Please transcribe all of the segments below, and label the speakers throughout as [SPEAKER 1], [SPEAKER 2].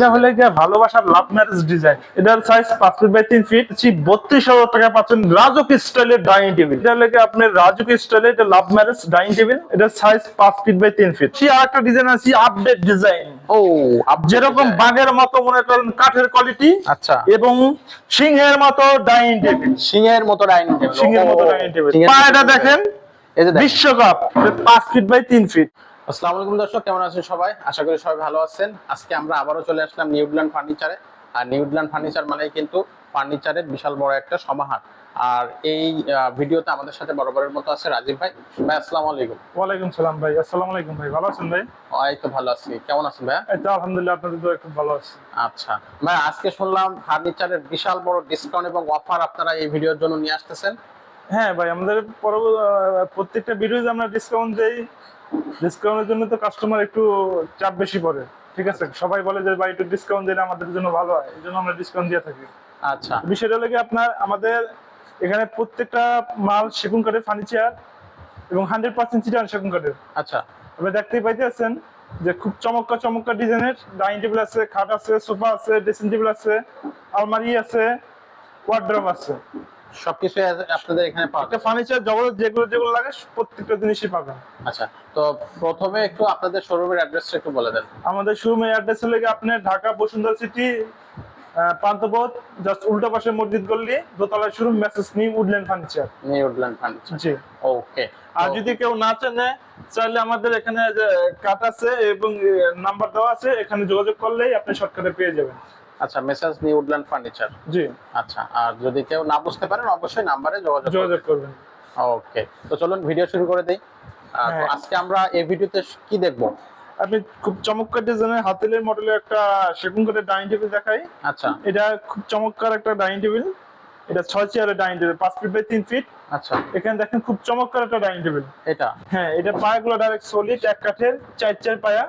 [SPEAKER 1] এটা হলে গিয়ে ভালোবাসার লাভ ম্যারেজ ডিজাইন এটার সাইজ পাঁচ ফিট বাই তিন ফিট বত্রিশ হাজার টাকা পাচ্ছেন রাজুক স্টাইলের ডাইনিং টেবিল এটা হলে গিয়ে আপনার রাজুক স্টাইলের এটা লাভ ম্যারেজ ডাইনিং টেবিল এটার সাইজ পাঁচ ফিট বাই তিন ফিট সে আর একটা ডিজাইন আছে আপডেট ডিজাইন
[SPEAKER 2] ও
[SPEAKER 1] যেরকম। বাঘের মতো মনে করেন কাঠের কোয়ালিটি
[SPEAKER 2] আচ্ছা।
[SPEAKER 1] এবং সিংহের মতো ডাইনিং টেবিল
[SPEAKER 2] সিংহের মতো ডাইনিং টেবিল
[SPEAKER 1] সিংহের মতো ডাইনিং টেবিল পায়টা দেখেন
[SPEAKER 2] এই যে
[SPEAKER 1] বিশ্বকাপ পাঁচ ফিট বাই তিন ফিট
[SPEAKER 2] আসসালামু আলাইকুম দর্শক কেমন আছেন সবাই? আশা করি সবাই ভালো আছেন। আজকে আমরা আবারও চলে আসলাম নিউজিল্যান্ড ফার্নিচারে। আর নিউজিল্যান্ড ফার্নিচার মানে কিন্তু ফার্নিচারের বিশাল বড় একটা সমাহার। আর এই ভিডিওতে আমাদের সাথে বরাবরের মতো আছে রাজীব ভাই। ভাই আসসালামু আলাইকুম।
[SPEAKER 1] ওয়ালাইকুম সালাম ভাই। আসসালামু আলাইকুম ভাই। ভালো আছেন ভাই?
[SPEAKER 2] এই তো ভালো আছি। কেমন আছেন ভাইয়া?
[SPEAKER 1] এই তো আলহামদুলিল্লাহ আপনাদের তো খুব ভালো আছি।
[SPEAKER 2] আচ্ছা। ভাই আজকে শুনলাম ফার্নিচারের বিশাল বড় ডিসকাউন্ট এবং অফার আপনারা এই ভিডিওর জন্য নিয়ে আসতেছেন।
[SPEAKER 1] হ্যাঁ ভাই আমাদের প্রত্যেকটা ভিডিওতে আমরা ডিসকাউন্ট দেই। ডিসকাউন্টের জন্য তো কাস্টমার একটু চাপ বেশি পড়ে। ঠিক আছে? সবাই বলে যে ভাই একটু ডিসকাউন্ট দিলে আমাদের জন্য ভালো হয়। এই জন্য আমরা ডিসকাউন্ট দিয়ে থাকি।
[SPEAKER 2] আচ্ছা।
[SPEAKER 1] বিষয়টা হলো কি আপনার আমাদের এখানে প্রত্যেকটা মাল সেগুন কাঠের ফার্নিচার এবং হান্ড্রেড পার্সেন্ট চিটান সেগুন কাঠের।
[SPEAKER 2] আচ্ছা।
[SPEAKER 1] আপনি দেখতেই পাইতেছেন যে খুব চমৎকার চমৎকার ডিজাইনের ডাইনিং টেবিল আছে খাট আছে সোফা আছে ড্রেসিং টেবিল আছে আলমারি আছে ওয়ার্ড্রপ আছে।
[SPEAKER 2] সবকিছু আপনাদের এখানে পাওয়া যায়
[SPEAKER 1] ফার্নিচার জগৎ যেগুলো যেগুলো লাগে প্রত্যেকটা জিনিসই পাবেন।
[SPEAKER 2] আচ্ছা তো প্রথমে একটু আপনাদের শোরুমের অ্যাড্রেসটা একটু বলে দেন।
[SPEAKER 1] আমাদের শোরুমের অ্যাড্রেস হলে গিয়ে আপনার ঢাকা বসুন্ধরা সিটি প্রান্তপথ জাস্ট উল্টা পাশে মসজিদ গল্লি দোতলা showroom message new Woodland furniture
[SPEAKER 2] New Zealand furniture
[SPEAKER 1] জি।
[SPEAKER 2] ওকে
[SPEAKER 1] আর যদি কেউ না চেনে চাইলে আমাদের এখানে কাট আছে এবং নাম্বার দেওয়া আছে এখানে যোগাযোগ করলেই আপনি শর্টকাটে পেয়ে যাবেন।
[SPEAKER 2] আচ্ছা মেসেজ নিউজিল্যান্ড ফার্নিচার
[SPEAKER 1] জি।
[SPEAKER 2] আচ্ছা আর যদি কেউ না বুঝতে পারেন অবশ্যই নাম্বারে যোগাযোগ
[SPEAKER 1] যোগাযোগ করবেন।
[SPEAKER 2] ওকে তো চলুন ভিডিও শুরু করে দেই। তো
[SPEAKER 1] হ্যাঁ।
[SPEAKER 2] আজকে আমরা এই ভিডিওতে কি দেখব?
[SPEAKER 1] আপনি খুব চমৎকার ডিজাইনের হাতেলের মডেলের একটা সেগুন কাঠের ডাইনিং টেবিল দেখাই।
[SPEAKER 2] আচ্ছা।
[SPEAKER 1] এটা খুব চমৎকার একটা ডাইনিং টেবিল এটা ছয় চেয়ারের ডাইনিং টেবিল পাঁচ ফিট বাই তিন ফিট
[SPEAKER 2] আচ্ছা।
[SPEAKER 1] এখানে দেখেন খুব চমৎকার একটা ডাইনিং টেবিল
[SPEAKER 2] এটা?
[SPEAKER 1] হ্যাঁ এটা পায়াগুলো ডাইরেক্ট সলিড এক কাঠের চার চার পায়া।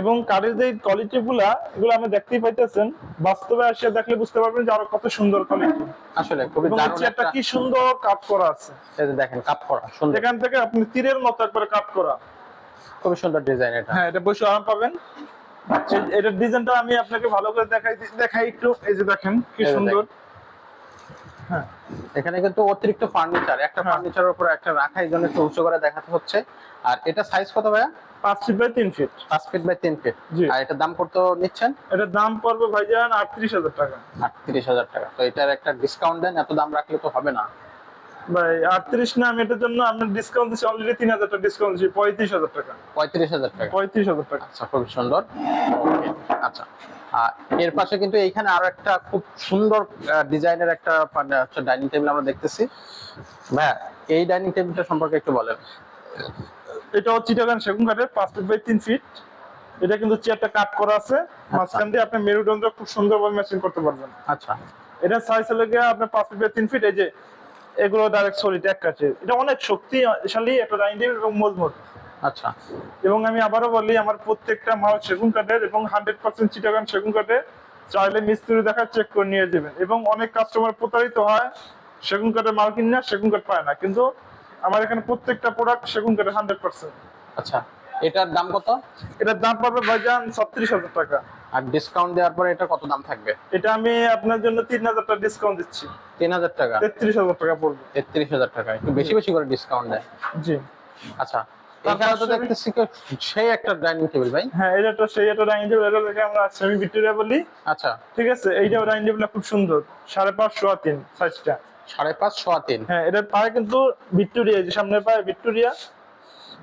[SPEAKER 1] এবং কাঠের যে কোয়ালিটি গুলা এগুলো আপনি দেখতেই পাইতেছেন। বাস্তবে আসে দেখলে বুঝতে পারবেন যে আরও কত সুন্দর কোয়ালিটি
[SPEAKER 2] আসলে খুবই দারুণ একটা
[SPEAKER 1] কি সুন্দর কাট করা আছে।
[SPEAKER 2] এই যে দেখেন কাপ করা সুন্দর।
[SPEAKER 1] এখান থেকে আপনি তীরের মতো একবার কাট করা।
[SPEAKER 2] খুবই সুন্দর ডিজাইন এটা।
[SPEAKER 1] হ্যাঁ এটা বসে আরাম পাবেন। এটার ডিজাইনটা আমি আপনাকে ভালো করে দেখাই দেখাই একটু। এই যে দেখেন কি সুন্দর। হ্যাঁ।
[SPEAKER 2] এখানে কিন্তু অতিরিক্ত ফার্নিচার একটা
[SPEAKER 1] হ্যাঁ।
[SPEAKER 2] ফার্নিচারের উপর একটা রাখা এই জন্য একটু উঁচু করে দেখাতে হচ্ছে। আর এটা সাইজ কত ভাইয়া?
[SPEAKER 1] পাঁচ ফিট বাই তিন ফিট।
[SPEAKER 2] পাঁচ ফিট বাই তিন ফিট।
[SPEAKER 1] জি।
[SPEAKER 2] আর এটার দাম কত নিচ্ছেন?
[SPEAKER 1] এটার দাম পড়বে ভাইজান আটত্রিশ হাজার টাকা।
[SPEAKER 2] আটত্রিশ হাজার টাকা। তো এটার একটা ডিসকাউন্ট দেন এত দাম রাখলে তো হবে না।
[SPEAKER 1] ভাই আটত্রিশ না আমি এটার জন্য আপনার ডিসকাউন্ট দিচ্ছি অলরেডি তিন হাজার টাকা ডিসকাউন্ট দিচ্ছি পঁয়ত্রিশ হাজার টাকা।
[SPEAKER 2] পঁয়ত্রিশ হাজার টাকা।
[SPEAKER 1] পঁয়ত্রিশ হাজার টাকা।
[SPEAKER 2] আচ্ছা খুব সুন্দর। আচ্ছা আর এর পাশে কিন্তু এইখানে আরও একটা খুব সুন্দর ডিজাইনের একটা ডাইনিং টেবিল আমরা দেখতেছি। ভাইয়া এই ডাইনিং টেবিলটা সম্পর্কে একটু বলেন।
[SPEAKER 1] এটা হচ্ছে চিটাগান সেগুন কাঠের পাঁচ ফিট বাই তিন ফিট এটা কিন্তু চেয়ারটা কাট করা আছে। মাঝখান দিয়ে আপনি মেরুদণ্ড খুব সুন্দরভাবে ম্যাচিং করতে পারবেন।
[SPEAKER 2] আচ্ছা।
[SPEAKER 1] এটা সাইজ হলে গিয়ে আপনার পাঁচ ফিট বাই তিন ফিট এই যে এগুলো ডাইরেক্ট সলিড এক কাঠের এটা অনেক শক্তিশালী একটা ডাইনিং টেবিল এবং মজবুত।
[SPEAKER 2] আচ্ছা।
[SPEAKER 1] এবং আমি আবারও বলি আমার প্রত্যেকটা মাল সেগুন কাঠের এবং হান্ড্রেড পার্সেন্ট চিটাগান সেগুন কাঠের। চাইলে মিস্ত্রি দেখা চেক করে নিয়ে যাবেন। এবং অনেক কাস্টমার প্রতারিত হয় সেগুন কাঠের মাল কিনে সেগুন কাঠ পায় না। কিন্তু আমার এখানে প্রত্যেকটা প্রোডাক্ট সেগুন কাঠের হান্ড্রেড পার্সেন্ট
[SPEAKER 2] আচ্ছা এটার দাম কত?
[SPEAKER 1] এটার দাম পড়বে ভাইজান ছত্রিশ হাজার টাকা।
[SPEAKER 2] আর ডিসকাউন্ট দেওয়ার পরে এটা কত দাম থাকবে?
[SPEAKER 1] এটা আমি আপনার জন্য তিন হাজার টাকা ডিসকাউন্ট দিচ্ছি।
[SPEAKER 2] তিন হাজার টাকা?
[SPEAKER 1] তেত্রিশ হাজার টাকা পড়বে।
[SPEAKER 2] তেত্রিশ হাজার টাকা একটু বেশি বেশি করে ডিসকাউন্ট দেয়।
[SPEAKER 1] জি।
[SPEAKER 2] আচ্ছা এখানে তো
[SPEAKER 1] আমি-
[SPEAKER 2] দেখতেছি সেই একটা ডাইনিং টেবিল ভাই।
[SPEAKER 1] হ্যাঁ এটা তো সেই একটা ডাইনিং টেবিল এটা দেখে আমরা সেমি ভিক্টোরিয়া বলি।
[SPEAKER 2] আচ্ছা।
[SPEAKER 1] ঠিক আছে এইটাও ডাইনিং টেবিলটা খুব সুন্দর সাড়ে পাঁচশো আর তিন সাইজটা
[SPEAKER 2] সাড়ে পাঁচ সোয়া তিন।
[SPEAKER 1] হ্যাঁ এটার পায়ে কিন্তু ভিক্টোরিয়া যে সামনের পায়ে ভিক্টোরিয়া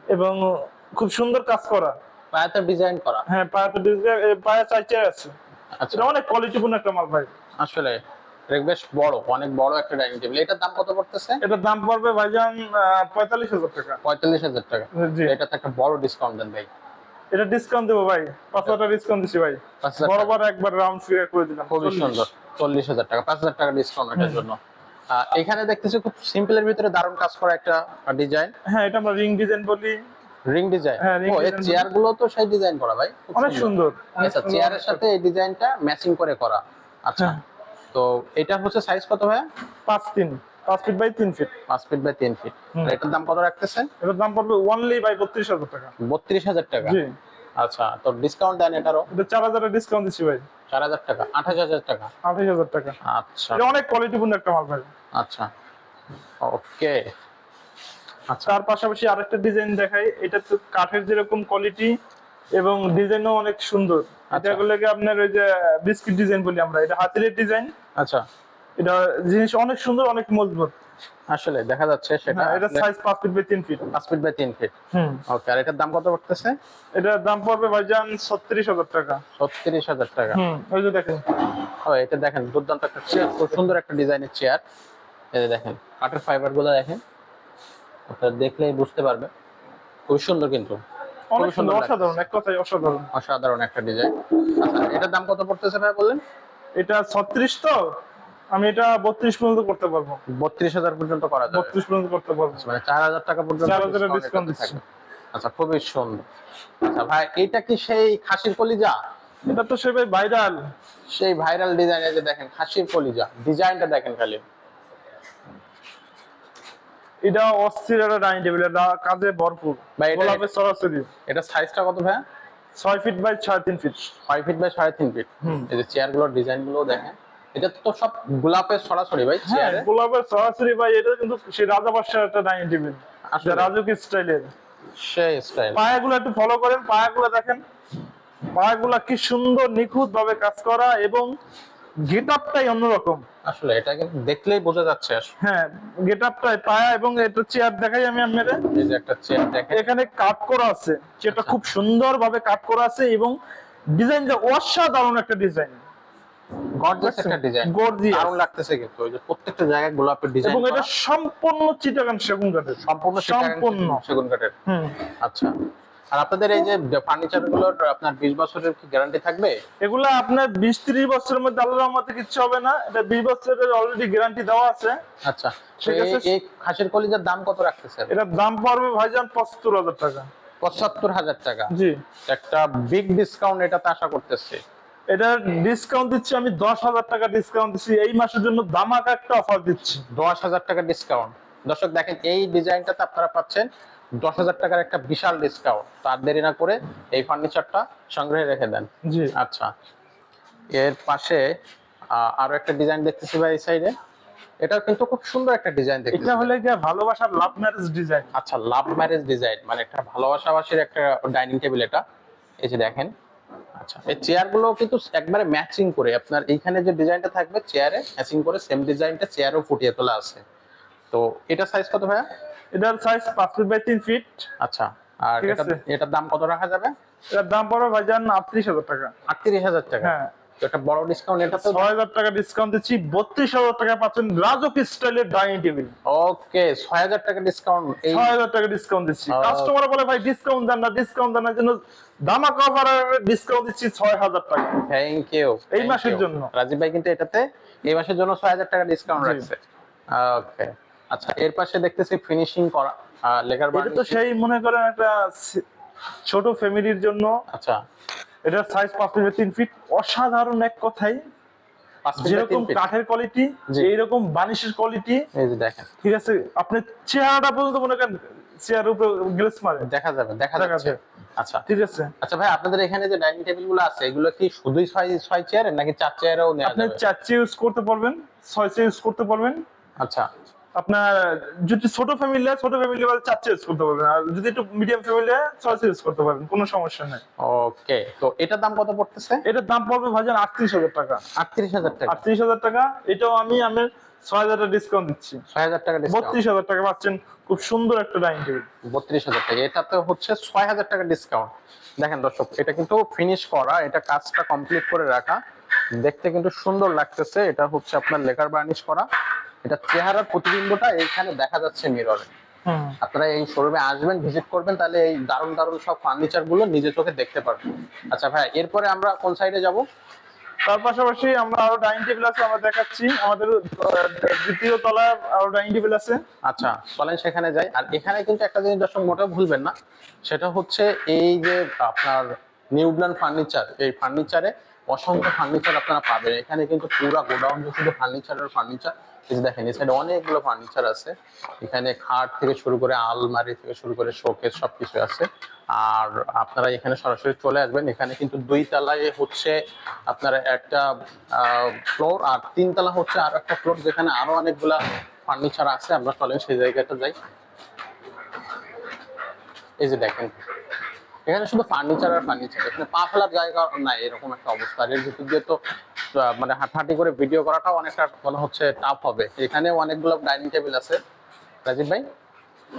[SPEAKER 1] এবং খুব সুন্দর কাজ করা।
[SPEAKER 2] পায়াতে ডিজাইন করা।
[SPEAKER 1] হ্যাঁ পায়ে ডিজাইন- পায়ে চাই আছে।
[SPEAKER 2] আচ্ছা।
[SPEAKER 1] অনেক কোয়ালিটিপূর্ণ একটা মাল ভাই।
[SPEAKER 2] আসলে বেশ বড় অনেক বড় একটা ডাইনিং টেবিল। এটার দাম কত পড়তেছে?
[SPEAKER 1] এটার দাম পড়বে ভাইজান পঁয়তাল্লিশ হাজার টাকা।
[SPEAKER 2] পঁয়তাল্লিশ হাজার টাকা।
[SPEAKER 1] জি।
[SPEAKER 2] এটাতে একটা বড় ডিসকাউন্ট দেন ভাই।
[SPEAKER 1] এটা ডিসকাউন্ট দেবো ভাই। পাঁচ হাজার ডিসকাউন্ট দিচ্ছি ভাই। বরাবর একবার রাউন্ড ফিগার করে দিলাম।
[SPEAKER 2] খুবই সুন্দর। চল্লিশ হাজার টাকা পাঁচ হাজার টাকা ডিসকাউন্ট এটার জন্য। এখানে দেখতেছি খুব সিম্পলের ভিতরে দারুণ কাজ করা একটা ডিজাইন
[SPEAKER 1] হ্যাঁ এটা আমরা রিং ডিজাইন বলি।
[SPEAKER 2] রিং ডিজাইন
[SPEAKER 1] হ্যাঁ,
[SPEAKER 2] ও এই চেয়ারগুলো তো সেই ডিজাইন করা ভাই।
[SPEAKER 1] অনেক সুন্দর।
[SPEAKER 2] আচ্ছা চেয়ারের সাথে এই ডিজাইনটা ম্যাচিং করে করা। আচ্ছা
[SPEAKER 1] হ্যাঁ।
[SPEAKER 2] তো এটা হচ্ছে সাইজ কত ভাই
[SPEAKER 1] পাঁচ তিন। পাঁচ ফিট বাই তিন ফিট
[SPEAKER 2] পাঁচ ফিট বাই তিন ফিট
[SPEAKER 1] হুম।
[SPEAKER 2] এটার দাম কত রাখতেছেন?
[SPEAKER 1] এটার দাম পড়বে ওনলি বাই বত্রিশ হাজার টাকা।
[SPEAKER 2] বত্রিশ হাজার টাকা।
[SPEAKER 1] জি।
[SPEAKER 2] আচ্ছা তো ডিসকাউন্ট দেন এটারও।
[SPEAKER 1] এটা চার হাজার ডিসকাউন্ট দিচ্ছি ভাই।
[SPEAKER 2] চার হাজার টাকা আঠাশ হাজার টাকা?
[SPEAKER 1] আঠাশ হাজার টাকা।
[SPEAKER 2] আচ্ছা।
[SPEAKER 1] এটা অনেক কোয়ালিটিপূর্ণ একটা মাল ভাই।
[SPEAKER 2] আচ্ছা। ওকে। আচ্ছা।
[SPEAKER 1] তার পাশাপাশি আরেকটা ডিজাইন দেখাই। এটা তো কাঠের যেরকম কোয়ালিটি এবং ডিজাইনও অনেক সুন্দর। এটা
[SPEAKER 2] আচ্ছা।
[SPEAKER 1] গুলোকে আপনার ওই যে বিস্কিট ডিজাইন বলি আমরা। এটা হাতিরের ডিজাইন
[SPEAKER 2] আচ্ছা।
[SPEAKER 1] এটা জিনিস অনেক সুন্দর অনেক মজবুত।
[SPEAKER 2] আসলে দেখা যাচ্ছে সেটা
[SPEAKER 1] হ্যাঁ, এটা সাইজ পাঁচ ফিট বাই তিন ফিট
[SPEAKER 2] পাঁচ ফিট বাই তিন ফিট
[SPEAKER 1] হুম।
[SPEAKER 2] ওকে আর এটার দাম কত পড়তেছে?
[SPEAKER 1] এটার দাম পড়বে ভাইজান ছত্রিশ হাজার টাকা।
[SPEAKER 2] ছত্রিশ হাজার টাকা।
[SPEAKER 1] হুম ওই যে দেখেন।
[SPEAKER 2] ও এটা দেখেন দুর্দান্ত একটা চেয়ার খুব সুন্দর একটা ডিজাইনের চেয়ার এই দেখেন কাঠের ফাইবারগুলো দেখেন। আপনারা দেখলেই বুঝতে পারবে। খুব সুন্দর কিন্তু।
[SPEAKER 1] অনেক
[SPEAKER 2] সুন্দর
[SPEAKER 1] অসাধারণ এক কথায় অসাধারণ।
[SPEAKER 2] অসাধারণ একটা ডিজাইন। আচ্ছা এটার দাম কত পড়তেছে ভাই বললেন?
[SPEAKER 1] এটা ছত্রিশ তো? আমি এটা বত্রিশ পর্যন্ত করতে পারব।
[SPEAKER 2] বত্রিশ হাজার পর্যন্ত করা যাবে।
[SPEAKER 1] বত্রিশ পর্যন্ত করতে পারব।
[SPEAKER 2] মানে চার হাজার টাকা পর্যন্ত
[SPEAKER 1] 4,000
[SPEAKER 2] discount
[SPEAKER 1] discount দিচ্ছি।
[SPEAKER 2] আচ্ছা খুবই সুন্দর। আচ্ছা ভাই এটা কি সেই খাসির কলিজা?
[SPEAKER 1] এটা তো সে ভাই ভাইরাল।
[SPEAKER 2] সেই ভাইরাল ডিজাইন যে দেখেন খাসির কলিজা। ডিজাইনটা দেখেন খালি।
[SPEAKER 1] এটা অস্থির একটা ডাইনিং টেবিল এটা কাজে ভরপুর।
[SPEAKER 2] ভাই, এটা-
[SPEAKER 1] গোলাপের সরাসরি।
[SPEAKER 2] এটা সাইজটা কত ভাই
[SPEAKER 1] ছয় ফিট বাই ছয় তিন ফিট
[SPEAKER 2] ছয় ফিট বাই সাড়ে তিন ফিট
[SPEAKER 1] হুম।
[SPEAKER 2] এই যে চেয়ারগুলোর ডিজাইনগুলো দেখেন। এটা তো সব গোলাপের সরাসরি ভাই
[SPEAKER 1] হ্যাঁ গোলাপের সরাসরি ভাই এটা কিন্তু সেই রাজা বাদশার একটা ডাইনিং টেবিল
[SPEAKER 2] আসলে।
[SPEAKER 1] রাজুক স্টাইলের।
[SPEAKER 2] সেই স্টাইল।
[SPEAKER 1] পায়াগুলো একটু ফলো করেন পায়াগুলো দেখেন। পায়াগুলো কি সুন্দর নিখুঁত ভাবে কাজ করা এবং গেট আপটাই অন্যরকম।
[SPEAKER 2] আসলে এটা কিন্তু দেখলেই বোঝা যাচ্ছে আসলে।
[SPEAKER 1] হ্যাঁ গেট আপটাই পায়া এবং এটা চেয়ার দেখাই আমি আপনাদের।
[SPEAKER 2] এই যে একটা চেয়ার দেখেন।
[SPEAKER 1] এখানে কাট করা আছে। যেটা
[SPEAKER 2] আচ্ছা।
[SPEAKER 1] খুব সুন্দর ভাবে কাট করা আছে এবং ডিজাইনটা অসাধারণ একটা ডিজাইন।
[SPEAKER 2] গর্জিয়াস একটা ডিজাইন
[SPEAKER 1] গর্জিয়াস
[SPEAKER 2] দারুণ লাগতেছে কিন্তু ওই যে প্রত্যেকটা জায়গায় গোলাপের ডিজাইন
[SPEAKER 1] এবং এটা সম্পূর্ণ চিটাগান সেগুন কাঠের
[SPEAKER 2] সম্পূর্ণ
[SPEAKER 1] সম্পূর্ণ।
[SPEAKER 2] সেগুন কাঠের আচ্ছা। আর আপনাদের এই যে ফার্নিচারগুলোর আপনার বিশ বছরের কি গ্যারান্টি থাকবে?
[SPEAKER 1] এগুলা আপনার বিশ ত্রিশ বছরের মধ্যে আল্লাহর রহমতে কিচ্ছু হবে না। এটা বিশ বছরের অলরেডি গ্যারান্টি দেওয়া আছে।
[SPEAKER 2] আচ্ছা। এই- খাসির কলিজার দাম কত রাখতেছেন?
[SPEAKER 1] এটার দাম পড়বে ভাইজান পঁচাত্তর হাজার টাকা।
[SPEAKER 2] পঁচাত্তর হাজার টাকা।
[SPEAKER 1] জি।
[SPEAKER 2] একটা বিগ ডিসকাউন্ট এটাতে আশা করতেছি।
[SPEAKER 1] এটা ডিসকাউন্ট দিচ্ছি আমি দশ হাজার টাকা ডিসকাউন্ট দিচ্ছি। এই মাসের জন্য দামাকা একটা অফার দিচ্ছি।
[SPEAKER 2] দশ হাজার টাকা ডিসকাউন্ট দর্শক দেখেন এই ডিজাইনটাতে আপনারা পাচ্ছেন। দশ হাজার টাকার একটা বিশাল ডিসকাউন্ট তার দেরি না করে এই ফার্নিচারটা সংগ্রহে রেখে দেন।
[SPEAKER 1] জি।
[SPEAKER 2] আচ্ছা। এর পাশে আরও একটা ডিজাইন দেখতেছি ভাই এই সাইডে এটাও কিন্তু খুব সুন্দর একটা ডিজাইন দেখতেছি।
[SPEAKER 1] এটা হলে গিয়ে ভালোবাসার লাভ ম্যারেজ ডিজাইন
[SPEAKER 2] আচ্ছা লাভ ম্যারেজ ডিজাইন মানে একটা ভালোবাসাবাসীর একটা ডাইনিং টেবিল এটা। এই যে দেখেন আচ্ছা এই চেয়ারগুলো কিন্তু একবারে ম্যাচিং করে আপনার এইখানে যে ডিজাইনটা থাকবে চেয়ারে ম্যাচিং করে সেম ডিজাইনটা চেয়ারও ফুটিয়ে তোলা আছে। তো এটা সাইজ কত ভাইয়া?
[SPEAKER 1] এটার সাইজ পাঁচ ফিট বাই তিন ফিট
[SPEAKER 2] আচ্ছা আর এটা এটার দাম কত রাখা যাবে?
[SPEAKER 1] এটার দাম পড়বে ভাইজান আটত্রিশ হাজার টাকা।
[SPEAKER 2] আটত্রিশ হাজার টাকা।
[SPEAKER 1] হ্যাঁ।
[SPEAKER 2] একটা বড় ডিসকাউন্ট এটা তো
[SPEAKER 1] ছয় হাজার টাকা ডিসকাউন্ট দিচ্ছি বত্রিশ হাজার টাকা পাচ্ছেন রাজক স্টাইলের ডাইনিং টেবিল
[SPEAKER 2] ওকে ছয় হাজার টাকা ডিসকাউন্ট এই
[SPEAKER 1] ছয় হাজার টাকা ডিসকাউন্ট দিচ্ছি। কাস্টমার বলে ভাই ডিসকাউন্ট দেন না ডিসকাউন্ট দেন না। জন্য দামাকা অফারে ডিসকাউন্ট দিচ্ছি ছয় হাজার টাকা।
[SPEAKER 2] থ্যাংক ইউ
[SPEAKER 1] এই মাসের জন্য।
[SPEAKER 2] রাজীব ভাই কিন্তু এটাতে এই মাসের জন্য ছয় হাজার টাকা ডিসকাউন্ট। রাখছে। ওকে আচ্ছা এর পাশে দেখতেছি ফিনিশিং করা লেখার
[SPEAKER 1] এটা তো সেই মনে করেন একটা ছোট ফ্যামিলির জন্য।
[SPEAKER 2] আচ্ছা।
[SPEAKER 1] এটার সাইজ পাঁচ ফিট তিন ফিট অসাধারণ এক কথাই যেরকম কাঠের কোয়ালিটি এইরকম বানিশের কোয়ালিটি
[SPEAKER 2] এই যে দেখেন।
[SPEAKER 1] ঠিক আছে আপনি চেহারাটা পর্যন্ত মনে করেন চেয়ার উপরে গ্লেস মারে।
[SPEAKER 2] দেখা যাবে দেখা যাচ্ছে। আচ্ছা।
[SPEAKER 1] ঠিক আছে।
[SPEAKER 2] আচ্ছা ভাই আপনাদের এখানে যে ডাইনিং টেবিলগুলো আছে এগুলো কি শুধুই ছয় ছয় চেয়ারের নাকি চার চেয়ারেও নেওয়া
[SPEAKER 1] আপনি চার চেয়ে ইউজ করতে পারবেন ছয় চেয়ে ইউজ করতে পারবেন।
[SPEAKER 2] আচ্ছা।
[SPEAKER 1] আপনার যদি ছোট ফ্যামিলি হয় ছোট ফ্যামিলি হলে চার ইউজ করতে পারবেন। আর যদি একটু মিডিয়াম ফ্যামিলি হয় ছয় ইউজ করতে পারবেন কোনো সমস্যা নেই।
[SPEAKER 2] ওকে তো এটার দাম কত পড়তেছে?
[SPEAKER 1] এটার দাম পড়বে ভাইজান আটত্রিশ হাজার টাকা।
[SPEAKER 2] আটত্রিশ হাজার টাকা।
[SPEAKER 1] আটত্রিশ হাজার টাকা এটাও আমি আমি ছয় হাজার টাকা ডিসকাউন্ট দিচ্ছি।
[SPEAKER 2] ছয় হাজার টাকা
[SPEAKER 1] বত্রিশ হাজার টাকা পাচ্ছেন খুব সুন্দর একটা ডাইনিং টেবিল
[SPEAKER 2] বত্রিশ হাজার টাকা এটাতে হচ্ছে ছয় হাজার টাকা ডিসকাউন্ট দেখেন দর্শক এটা কিন্তু ফিনিশ করা এটা কাজটা কমপ্লিট করে রাখা। দেখতে কিন্তু সুন্দর লাগতেছে এটা হচ্ছে আপনার লেকার বার্নিশ করা। এটা চেহারার প্রতিবিম্বটা এখানে দেখা যাচ্ছে মিররে আপনারা এই শোরুমে আসবেন ভিজিট করবেন তাহলে এই দারুণ দারুণ সব ফার্নিচারগুলো নিজে চোখে দেখতে পারবেন। আচ্ছা ভাই এরপরে আমরা কোন সাইডে যাব?
[SPEAKER 1] তার পাশাপাশি আমরা আরও ডাইনিং টেবিল আছে আমরা দেখাচ্ছি। আমাদের দ্বিতীয় তলায় আরও ডাইনিং টেবিল আছে।
[SPEAKER 2] আচ্ছা চলেন সেখানে যাই। আর এখানে কিন্তু একটা জিনিস দর্শক মোটেও ভুলবেন না সেটা হচ্ছে এই যে আপনার নিউডল্যান্ড ফার্নিচার এই ফার্নিচারে অসংখ্য ফার্নিচার আপনারা পাবেন। এখানে কিন্তু পুরো গোডাউন শুধু ফার্নিচারের ফার্নিচার এই দেখেন এই সাইডে অনেকগুলো ফার্নিচার আছে। এখানে খাট থেকে শুরু করে আলমারি থেকে শুরু করে শোকেস সবকিছু আছে। আর আপনারা এখানে সরাসরি চলে আসবেন। এখানে কিন্তু দুই তলায় হচ্ছে আপনার একটা ফ্লোর আর তিন তলা হচ্ছে আর একটা ফ্লোর যেখানে আরও অনেকগুলা ফার্নিচার আছে। আমরা চলেন সেই জায়গাটা যাই। এই যে দেখেন এখানে শুধু ফার্নিচার আর ফার্নিচার এখানে পা ফেলার জায়গা নাই, এরকম একটা অবস্থা। এর ভিতর দিয়ে তো মানে হাঁটাহাঁটি করে ভিডিও করাটাও অনেকটা মনে হচ্ছে টাফ হবে। এখানে অনেকগুলো ডাইনিং টেবিল আছে। রাজীব ভাই,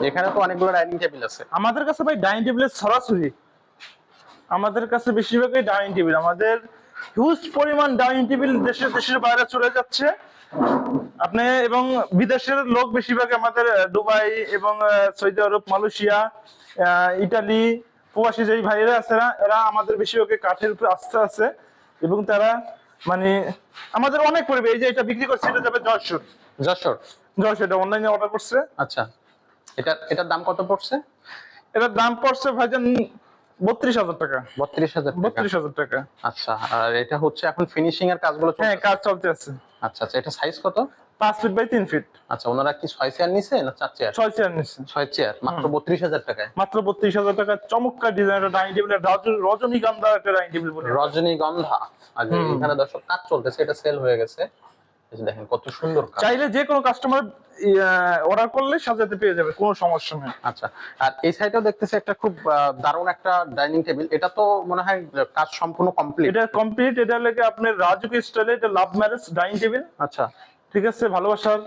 [SPEAKER 2] এখানে তো অনেকগুলো ডাইনিং টেবিল আছে।
[SPEAKER 1] আমাদের কাছে ভাই ডাইনিং টেবিলের সরাসরি। আমাদের কাছে বেশিরভাগই ডাইনিং টেবিল আমাদের হিউজ পরিমাণ ডাইনিং টেবিল দেশের দেশের বাইরে চলে যাচ্ছে। আপনি এবং বিদেশের লোক বেশিরভাগ আমাদের দুবাই এবং সৌদি আরব, মালয়েশিয়া ইটালি প্রবাসী যেই ভাইয়েরা আছে না, এরা আমাদের বেশিরভাগই কাঠের উপর আস্থা আছে এবং তারা মানে আমাদের অনেক পরিবে এই যে এটা বিক্রি করছে এটা যাবে যশোর।
[SPEAKER 2] যশোর?
[SPEAKER 1] যশোর এটা অনলাইনে অর্ডার করছে।
[SPEAKER 2] আচ্ছা। এটা এটার দাম কত পড়ছে?
[SPEAKER 1] এটার দাম পড়ছে ভাইজান বত্রিশ হাজার টাকা।
[SPEAKER 2] বত্রিশ হাজার টাকা।
[SPEAKER 1] বত্রিশ হাজার টাকা।
[SPEAKER 2] আচ্ছা আর এটা হচ্ছে এখন ফিনিশিং এর কাজগুলো
[SPEAKER 1] হ্যাঁ কাজ চলতে আছে।
[SPEAKER 2] আচ্ছা আচ্ছা এটা সাইজ কত?
[SPEAKER 1] পাঁচ ফিট বাই তিন ফিট
[SPEAKER 2] আচ্ছা ওনারা কি ছয় চেয়ার নিছে না চার চেয়ার
[SPEAKER 1] ছয় চেয়ার নিচ্ছে
[SPEAKER 2] ছয় চেয়ার মাত্র বত্রিশ হাজার টাকায়।
[SPEAKER 1] মাত্র বত্রিশ হাজার টাকা চমৎকার ডিজাইনের ডাইনিং টেবিল রজনীগন্ধা একটা ডাইনিং টেবিল বলে।
[SPEAKER 2] রজনীগন্ধা। আর এখানে দর্শক কাজ চলতেছে এটা সেল হয়ে গেছে। দেখেন কত সুন্দর
[SPEAKER 1] চাইলে যে কোনো কাস্টমার অর্ডার করলে সাজাতে পেয়ে যাবে কোনো সমস্যা নেই।
[SPEAKER 2] আচ্ছা আর এই সাইডেও দেখতেছি একটা খুব দারুণ একটা ডাইনিং টেবিল এটা তো মনে হয় কাজ সম্পূর্ণ কমপ্লিট
[SPEAKER 1] এটা কমপ্লিট এটা লেগে আপনার রাজুক স্টাইলে এটা লাভ ম্যারেজ ডাইনিং টেবিল
[SPEAKER 2] আচ্ছা
[SPEAKER 1] ঠিক আছে ভালোবাসার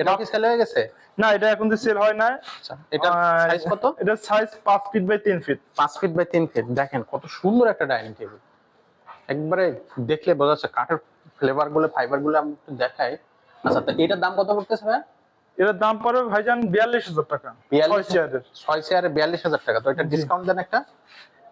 [SPEAKER 2] এটা কি সেল হয়ে গেছে?
[SPEAKER 1] না এটা এখন তো সেল হয় না
[SPEAKER 2] আচ্ছা এটা সাইজ কত?
[SPEAKER 1] এটা সাইজ পাঁচ ফিট বাই তিন ফিট
[SPEAKER 2] পাঁচ ফিট বাই তিন ফিট দেখেন কত সুন্দর একটা ডাইনিং টেবিল একবারে দেখলে বোঝা যাচ্ছে কাঠের ফ্লেভারগুলো ফাইবারগুলো আমি একটু দেখাই। আচ্ছা এটার দাম কত পড়তেছে ভাই?
[SPEAKER 1] এটার দাম পড়বে ভাইজান বিয়াল্লিশ হাজার টাকা। ছয়
[SPEAKER 2] 42
[SPEAKER 1] চেয়ারের
[SPEAKER 2] ছয় চেয়ারে বিয়াল্লিশ হাজার টাকা। তো এটা ডিসকাউন্ট দেন একটা।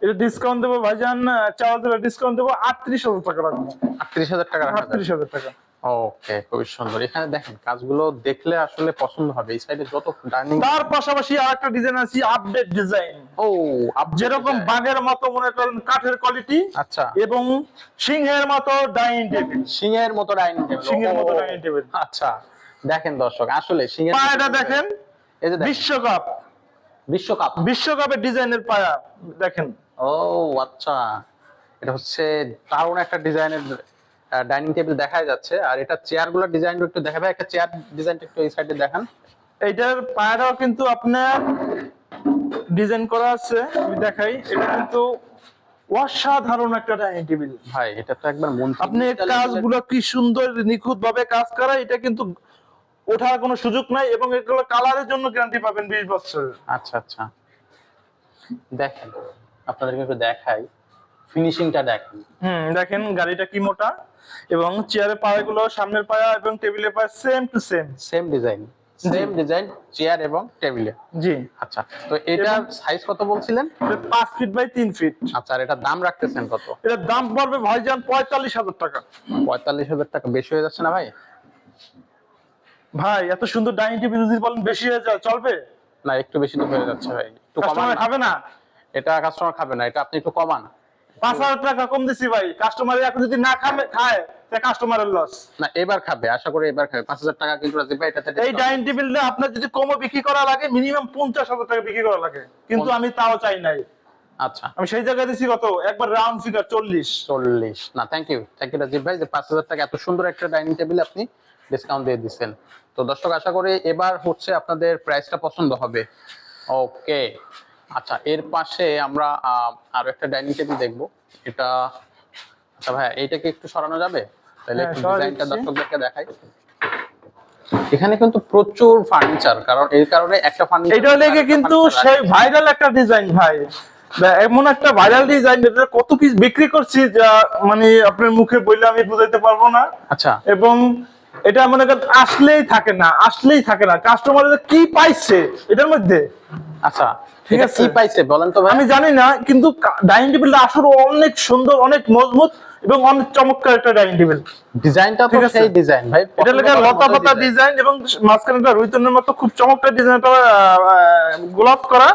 [SPEAKER 1] এটা ডিসকাউন্ট দেবো ভাইজান চার হাজার ডিসকাউন্ট দেবো আটত্রিশ হাজার টাকা রাখব।
[SPEAKER 2] আটত্রিশ হাজার টাকা
[SPEAKER 1] আটত্রিশ হাজার টাকা।
[SPEAKER 2] ওকে খুবই সুন্দর। এখানে দেখেন কাজগুলো দেখলে আসলে পছন্দ হবে। এই সাইডে যত ডাইনিং
[SPEAKER 1] তার পাশাপাশি আর একটা ডিজাইন আছে আপডেট ডিজাইন
[SPEAKER 2] ও আপ
[SPEAKER 1] যেরকম। বাঘের মতো মনে করেন কাঠের কোয়ালিটি
[SPEAKER 2] আচ্ছা।
[SPEAKER 1] এবং সিংহের মতো ডাইনিং টেবিল
[SPEAKER 2] সিংহের মতো ডাইনিং টেবিল
[SPEAKER 1] সিংহের মতো ডাইনিং টেবিল
[SPEAKER 2] আচ্ছা দেখেন দর্শক আসলে সিংহের
[SPEAKER 1] পায়াটা দেখেন
[SPEAKER 2] এই যে
[SPEAKER 1] বিশ্বকাপ।
[SPEAKER 2] বিশ্বকাপ?
[SPEAKER 1] বিশ্বকাপের ডিজাইনের পায়া দেখেন।
[SPEAKER 2] ও আচ্ছা। এটা হচ্ছে দারুণ একটা ডিজাইনের ডাইনিং টেবিল দেখা যাচ্ছে। আর এটা চেয়ারগুলোর ডিজাইন একটু দেখাবে। একটা চেয়ার ডিজাইনটা একটু এই সাইডে দেখান।
[SPEAKER 1] এইটার পায়াটাও কিন্তু আপনার ডিজাইন করা আছে। আমি দেখাই। এটা কিন্তু অসাধারণ একটা ডাইনিং টেবিল
[SPEAKER 2] ভাই এটা তো একবার মন
[SPEAKER 1] আপনি কাজগুলো কি সুন্দর নিখুঁত ভাবে কাজ করা এটা কিন্তু ওঠার কোনো সুযোগ নাই এবং এগুলো কালারের জন্য গ্যারান্টি পাবেন বিশ বছরের।
[SPEAKER 2] আচ্ছা আচ্ছা। দেখেন আপনাদেরকে একটু দেখাই। ফিনিশিংটা দেখেন
[SPEAKER 1] হুম দেখেন গাড়িটা কি মোটা এবং চেয়ারের পায়াগুলো সামনের পায়া এবং টেবিলের পায়া same to same
[SPEAKER 2] same design same design chair এবং টেবিলে
[SPEAKER 1] জি।
[SPEAKER 2] আচ্ছা তো এটার সাইজ কত বলছিলেন?
[SPEAKER 1] এটা পাঁচ ফিট বাই তিন ফিট
[SPEAKER 2] আচ্ছা আর এটার দাম রাখতেছেন কত?
[SPEAKER 1] এটার দাম পড়বে ভাইজান পঁয়তাল্লিশ হাজার টাকা।
[SPEAKER 2] পঁয়তাল্লিশ হাজার টাকা বেশি হয়ে যাচ্ছে না ভাই?
[SPEAKER 1] ভাই এত সুন্দর ডাইনিং টেবিল যদি বলেন বেশি হয়ে যায় চলবে?
[SPEAKER 2] না একটু বেশি তো হয়ে যাচ্ছে ভাই। একটু কমান
[SPEAKER 1] খাবে না?
[SPEAKER 2] এটা কাস্টমার খাবে না এটা আপনি একটু কমান।
[SPEAKER 1] পাঁচ হাজার টাকা কম দিছি ভাই। কাস্টমার এখন যদি না খাবে খায় কাস্টমারের লস
[SPEAKER 2] না এবার খাবে আশা করি এবার খাবে। পাঁচ হাজার টাকা কিন্তু রাজীব ভাই এটাতে
[SPEAKER 1] এই ডাইনিং টেবিলটা আপনার যদি কমও বিক্রি করা লাগে মিনিমাম পঞ্চাশ হাজার টাকা বিক্রি করা লাগে। কিন্তু আমি তাও চাই নাই।
[SPEAKER 2] আচ্ছা।
[SPEAKER 1] আমি সেই জায়গায় দিছি কত? একবার রাউন্ড ফিগার চল্লিশ।
[SPEAKER 2] চল্লিশ। না thank you thank you Rajib ভাই যে পাঁচ হাজার টাকা এত সুন্দর একটা ডাইনিং টেবিল আপনি ডিসকাউন্ট দিয়ে দিচ্ছেন তো দর্শক আশা করি এবার হচ্ছে আপনাদের প্রাইসটা পছন্দ হবে। ওকে আচ্ছা এর পাশে আমরা আরও একটা ডাইনিং টেবিল দেখব। এটা আচ্ছা ভাই এইটাকে একটু সরানো যাবে? তাহলে
[SPEAKER 1] হ্যাঁ,
[SPEAKER 2] একটু ডিজাইনটা দর্শকদেরকে দেখাই। এখানে কিন্তু প্রচুর ফার্নিচার কারণ এই কারণে একটা ফার্নিচার
[SPEAKER 1] এটা লেগে কিন্তু সেই ভাইরাল একটা ডিজাইন ভাই। এমন একটা ভাইরাল ডিজাইন এটা কত পিস বিক্রি করছি যা মানে আপনার মুখে বললে আমি বুঝাইতে পারব না।
[SPEAKER 2] আচ্ছা।
[SPEAKER 1] এবং এটা মনে করেন আসলেই থাকে না আসলেই থাকে না। কাস্টমার কি পাইছে এটার মধ্যে।
[SPEAKER 2] আচ্ছা
[SPEAKER 1] ঠিক আছে।
[SPEAKER 2] কি পাইছে বলেন তো ভাই?
[SPEAKER 1] আমি জানি না কিন্তু ডাইনিং টেবিলটা আসলে অনেক সুন্দর অনেক মজবুত এবং অনেক চমৎকার একটা ডাইনিং টেবিল
[SPEAKER 2] ডিজাইনটা তো সেই ডিজাইন ভাই।
[SPEAKER 1] এটা লেগে লতা পাতা ডিজাইন এবং রুইতনের মতো খুব চমৎকার ডিজাইন একটা গোলাপ করা।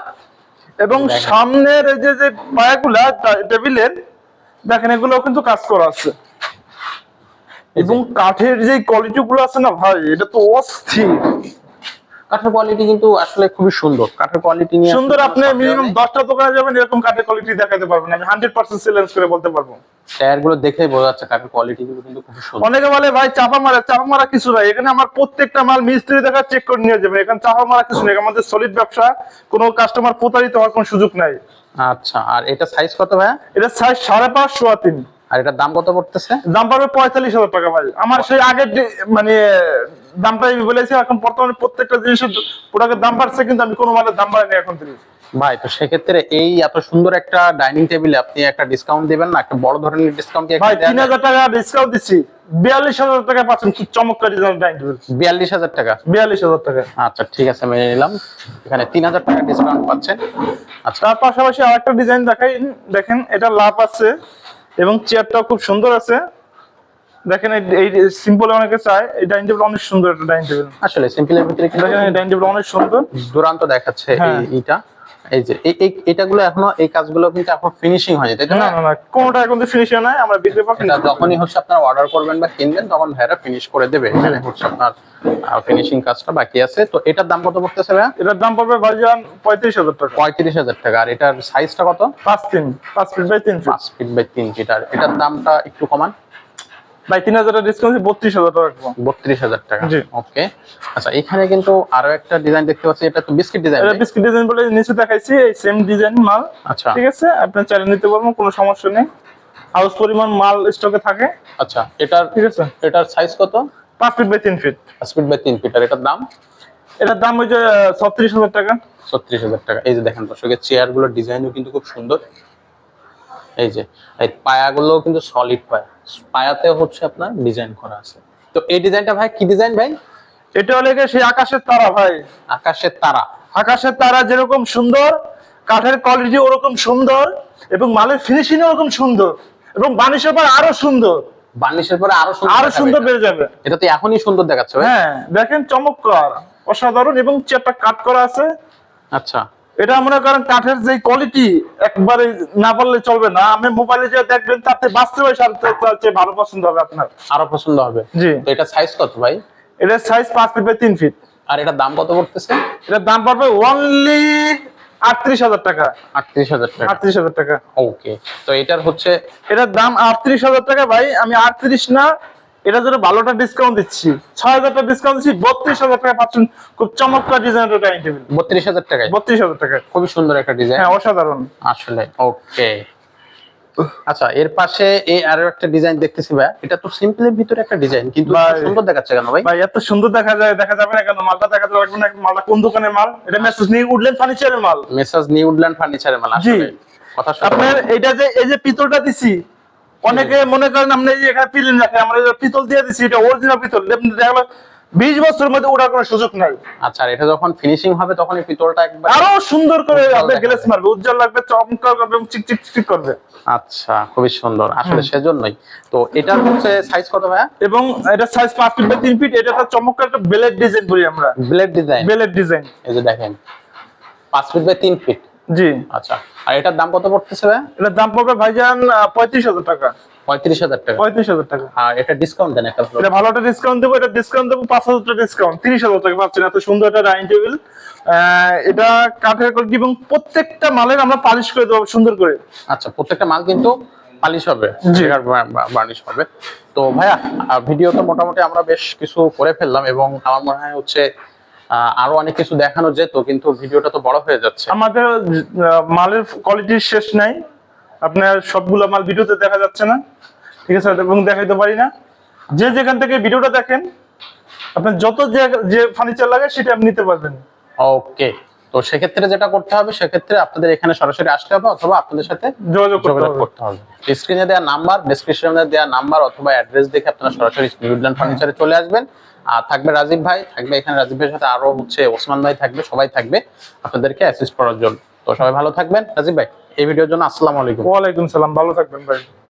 [SPEAKER 1] এবং সামনের এই যে যে পায়াগুলা টেবিলের দেখেন এগুলো কিন্তু কাজ করা আছে। এবং কাঠের যে কোয়ালিটি গুলো আছে না ভাই এটা তো অস্থির।
[SPEAKER 2] কাঠের কোয়ালিটি কিন্তু আসলে খুবই সুন্দর। কাঠের কোয়ালিটি নিয়ে
[SPEAKER 1] সুন্দর আপনি
[SPEAKER 2] কোনো
[SPEAKER 1] মিনিমাম
[SPEAKER 2] নেই।
[SPEAKER 1] দশটা দোকানে যাবেন এরকম কাঠের কোয়ালিটি দেখাতে পারবেন। আমি হান্ড্রেড পার্সেন্ট চ্যালেঞ্জ করে বলতে পারব।
[SPEAKER 2] টায়ারগুলো দেখেই বোঝা যাচ্ছে কাঠের কোয়ালিটি গুলো কিন্তু খুব সুন্দর।
[SPEAKER 1] অনেকে বলে ভাই চাপা মারা চাপা মারা কিছু নাই। এখানে আমার প্রত্যেকটা মাল মিস্ত্রি দেখা চেক করে নিয়ে যাবেন। এখানে চাপা মারা কিছু নেই। আমাদের সলিড ব্যবসা কোনো কাস্টমার প্রতারিত হওয়ার কোনো সুযোগ নাই।
[SPEAKER 2] আচ্ছা আর এটা সাইজ কত ভাইয়া?
[SPEAKER 1] এটা সাইজ সাড়ে পাঁচ সোয়া তিন।
[SPEAKER 2] আর এটার দাম কত পড়তেছে?
[SPEAKER 1] দাম পাবে পঁয়তাল্লিশ হাজার টাকা ভাই। আমার সেই আগের যে- মানে দামটা আমি বলেছি এখন বর্তমানে প্রত্যেকটা জিনিসের প্রোডাক্টের দাম বাড়ছে কিন্তু আমি কোনো মালের দাম বাড়াইনি এখন থেকে।
[SPEAKER 2] ভাই তো সেক্ষেত্রে এই এত সুন্দর একটা ডাইনিং টেবিলে আপনি একটা ডিসকাউন্ট দিবেন না? একটা বড় ধরনের ডিসকাউন্ট
[SPEAKER 1] ভাই তিন হাজার টাকা ডিসকাউন্ট দিচ্ছি। বিয়াল্লিশ হাজার টাকা পাচ্ছেন খুব চমৎকার
[SPEAKER 2] বিয়াল্লিশ হাজার টাকা?
[SPEAKER 1] বিয়াল্লিশ হাজার টাকা।
[SPEAKER 2] আচ্ছা ঠিক আছে মেনে নিলাম। এখানে তিন হাজার টাকা ডিসকাউন্ট পাচ্ছেন। আচ্ছা।
[SPEAKER 1] তার পাশাপাশি আরেকটা ডিজাইন দেখাই দেখেন এটা লাভ আছে এবং চেয়ারটাও খুব সুন্দর আছে। দেখেন এই- সিম্পল অনেকে চায় এই ডাইনিং টেবিল অনেক সুন্দর একটা ডাইনিং টেবিল
[SPEAKER 2] আসলে সিম্পলের ভিতরে
[SPEAKER 1] দেখেন এই ডাইনিং টেবিল অনেক সুন্দর।
[SPEAKER 2] দুরান্ত দেখাচ্ছে
[SPEAKER 1] হ্যাঁ।
[SPEAKER 2] এই এইটা এই যে এই এই- এটাগুলো এখনও এই কাজগুলো কিন্তু এখন ফিনিশিং হয়নি তাই
[SPEAKER 1] না? না না কোনোটা এখন তো ফিনিশিং নাই আমরা বিক্রি পাবো
[SPEAKER 2] এটা যখনই হচ্ছে আপনার অর্ডার করবেন বা কিনবেন তখন ভাইরা ফিনিশ করে দেবে। এখানে হচ্ছে আপনার ফিনিশিং কাজটা বাকি আছে। তো এটার দাম কত পড়তেছে ভাইয়া?
[SPEAKER 1] এটার দাম পড়বে ভাইজান পঁয়ত্রিশ হাজার টাকা।
[SPEAKER 2] পঁয়ত্রিশ হাজার টাকা। আর এটার সাইজটা কত?
[SPEAKER 1] পাঁচ তিন পাঁচ ফিট বাই তিন ফিট।
[SPEAKER 2] পাঁচ ফিট বাই তিন ফিট। আর এটার দামটা একটু কমান।
[SPEAKER 1] বাই তিন হাজার ডিসকাউন্ট বত্রিশ হাজার টাকা রাখব।
[SPEAKER 2] বত্রিশ হাজার টাকা।
[SPEAKER 1] জি।
[SPEAKER 2] ওকে। আচ্ছা এখানে কিন্তু আরও একটা ডিজাইন দেখতে পাচ্ছি এটা তো বিস্কিট ডিজাইন
[SPEAKER 1] এটা বিস্কিট ডিজাইন বলে নিচে দেখাইছি এই সেম ডিজাইন মাল।
[SPEAKER 2] আচ্ছা।
[SPEAKER 1] ঠিক আছে? আপনি চালিয়ে নিতে পারবেন কোনো সমস্যা নেই। হাউস পরিমাণ মাল স্টকে থাকে।
[SPEAKER 2] আচ্ছা এটার
[SPEAKER 1] ঠিক আছে?
[SPEAKER 2] এটার সাইজ কত?
[SPEAKER 1] পাঁচ ফিট বাই তিন ফিট
[SPEAKER 2] পাঁচ ফিট বাই তিন ফিট আর এটার দাম?
[SPEAKER 1] এটার দাম হচ্ছে ছত্রিশ হাজার টাকা।
[SPEAKER 2] ছত্রিশ হাজার টাকা। এই যে দেখেন দর্শকের চেয়ারগুলোর ডিজাইনও কিন্তু খুব সুন্দর। এই যে এই পায়াগুলো কিন্তু সলিড পায়া। পায়াতে হচ্ছে আপনার ডিজাইন করা আছে। তো এই ডিজাইনটা ভাই কি ডিজাইন ভাই?
[SPEAKER 1] এটা হলে সেই আকাশের তারা ভাই।
[SPEAKER 2] আকাশের তারা।
[SPEAKER 1] আকাশের তারা যেরকম সুন্দর কাঠের কোয়ালিটি ওরকম সুন্দর এবং মালের ফিনিশিং ওরকম সুন্দর এবং বানিশের পর আরও সুন্দর।
[SPEAKER 2] বার্নিশের পরে আরও সুন্দর আরও
[SPEAKER 1] সুন্দর। বেড়ে যাবে।
[SPEAKER 2] এটা তো এখনই সুন্দর দেখাচ্ছে ভাই।
[SPEAKER 1] হ্যাঁ দেখেন চমৎকার অসাধারণ এবং চেয়ারটা কাট করা আছে।
[SPEAKER 2] আচ্ছা।
[SPEAKER 1] এটা মনে করেন কাঠের যে কোয়ালিটি একবারে না বললে চলবে না। আমি মোবাইলে যে দেখবেন তাতে বাস্তবে চেয়ে ভালো পছন্দ হবে আপনার।
[SPEAKER 2] আরও পছন্দ হবে?
[SPEAKER 1] জি।
[SPEAKER 2] তো এটা সাইজ কত ভাই?
[SPEAKER 1] এটার সাইজ পাঁচ ফিট বাই তিন ফিট
[SPEAKER 2] আর এটার দাম কত পড়তেছে?
[SPEAKER 1] এটার দাম পড়বে অনলি আটত্রিশ হাজার টাকা।
[SPEAKER 2] আটত্রিশ হাজার টাকা।
[SPEAKER 1] আটত্রিশ হাজার টাকা।
[SPEAKER 2] ওকে তো এটার হচ্ছে
[SPEAKER 1] এটার দাম আটত্রিশ হাজার টাকা ভাই। আমি আটত্রিশ না এটা জন্য ভালোটা ডিসকাউন্ট দিচ্ছি। ছয় হাজার টাকা ডিসকাউন্ট দিচ্ছি বত্রিশ হাজার টাকা পাচ্ছেন খুব চমৎকার ডিজাইনের ডাইনিং টেবিল
[SPEAKER 2] বত্রিশ হাজার টাকায়?
[SPEAKER 1] বত্রিশ হাজার টাকা
[SPEAKER 2] খুবই সুন্দর একটা ডিজাইন
[SPEAKER 1] হ্যাঁ অসাধারণ।
[SPEAKER 2] আসলে ওকে আচ্ছা এর পাশে এই আরও একটা ডিজাইন দেখতেছি ভাই এটা তো সিম্পলের ভিতরে একটা ডিজাইন কিন্তু সুন্দর দেখাচ্ছে কেন ভাই?
[SPEAKER 1] ভাই এত সুন্দর দেখা যায় দেখা যাবে না কেন? মালটা দেখা যাবে না মালটা কোন দোকানের মাল? এটা মেসেজ নিয়ে উঠলেন ফার্নিচারের মাল।
[SPEAKER 2] মেসাজ নিউডল্যান্ড ফার্নিচারের মাল। আসলে। কথা সত্য।
[SPEAKER 1] আপনার এটা যে এই যে পিতলটা দিছি অনেকে মনে করেন যে এখানে পিলেন রাখেন আমরা পিতল দিয়ে দিছি এটা অরিজিনাল পিতল দেখল বিশ বছরের মধ্যে ওঠার কোনো সুযোগ নাই।
[SPEAKER 2] আচ্ছা এটা যখন ফিনিশিং হবে তখন এই পিতলটা একবার
[SPEAKER 1] আরও সুন্দর করে আপনি
[SPEAKER 2] দেখা
[SPEAKER 1] গ্লেস মারবে উজ্জ্বল লাগবে চমৎকার করবে এবং চিকচিক চিক করবে।
[SPEAKER 2] আচ্ছা খুবই সুন্দর। আসলে সেজন্যই। তো এটার হচ্ছে সাইজ কত ভাইয়া?
[SPEAKER 1] এবং এটা সাইজ পাঁচ ফিট বাই তিন ফিট এটা একটা চমৎকার একটা বেলেট ডিজাইন বলি আমরা।
[SPEAKER 2] ব্লেড ডিজাইন
[SPEAKER 1] বেলেট ডিজাইন
[SPEAKER 2] এই যে দেখেন পাঁচ ফিট বাই তিন ফিট
[SPEAKER 1] জি।
[SPEAKER 2] আচ্ছা আর এটার দাম কত পড়তেছে
[SPEAKER 1] এটার দাম পড়বে ভাইজান পঁয়ত্রিশ হাজার টাকা।
[SPEAKER 2] পঁয়ত্রিশ হাজার টাকা।
[SPEAKER 1] পঁয়ত্রিশ হাজার টাকা।
[SPEAKER 2] আর এটা ডিসকাউন্ট দেন একটা
[SPEAKER 1] এটা ভালো একটা ডিসকাউন্ট দেবো এটা ডিসকাউন্ট দেবো পাঁচ হাজার টাকা ডিসকাউন্ট তিরিশ হাজার টাকা। পাচ্ছেন এত সুন্দর একটা ডাইনিং টেবিল এটা কাঠের কোয়ালিটি এবং প্রত্যেকটা মালের আমরা পালিশ করে দেবো সুন্দর করে।
[SPEAKER 2] আচ্ছা প্রত্যেকটা মাল কিন্তু পালিশ হবে। বার্নিশ হবে। তো ভাইয়া ভিডিও তো মোটামুটি আমরা বেশ কিছু করে ফেললাম এবং আমার মনে হয় হচ্ছে আরও অনেক কিছু দেখানো যেত কিন্তু ভিডিওটা তো বড় হয়ে যাচ্ছে।
[SPEAKER 1] আমাদের মালের কোয়ালিটির শেষ নাই। আপনার সবগুলো মাল ভিডিওতে দেখা যাচ্ছে না। ঠিক আছে এবং দেখাইতে পারি না। যে যেখান থেকে ভিডিওটা দেখেন আপনার যত যে ফার্নিচার লাগে সেটা আপনি নিতে পারবেন।
[SPEAKER 2] ওকে তো সেক্ষেত্রে যেটা করতে হবে সেক্ষেত্রে আপনাদের এখানে সরাসরি আসতে হবে অথবা আপনাদের সাথে
[SPEAKER 1] যোগাযোগ করতে হবে।
[SPEAKER 2] করতে হবে। স্ক্রিনে দেওয়া নাম্বার ডেসক্রিপশনে দেওয়া নাম্বার অথবা অ্যাড্রেস দেখে আপনারা সরাসরি নিউজিল্যান্ড ফার্নিচারে চলে আসবেন। আর থাকবে রাজীব ভাই, থাকবে এখানে রাজীব ভাইয়ের সাথে আরও হচ্ছে ওসমান ভাই থাকবে, সবাই থাকবে আপনাদেরকে অ্যাসিস্ট করার জন্য। তো সবাই ভালো থাকবেন। রাজীব ভাই, এই ভিডিওর জন্য আসসালামু আলাইকুম।
[SPEAKER 1] ওয়ালাইকুম সালাম, ভালো থাকবেন ভাই।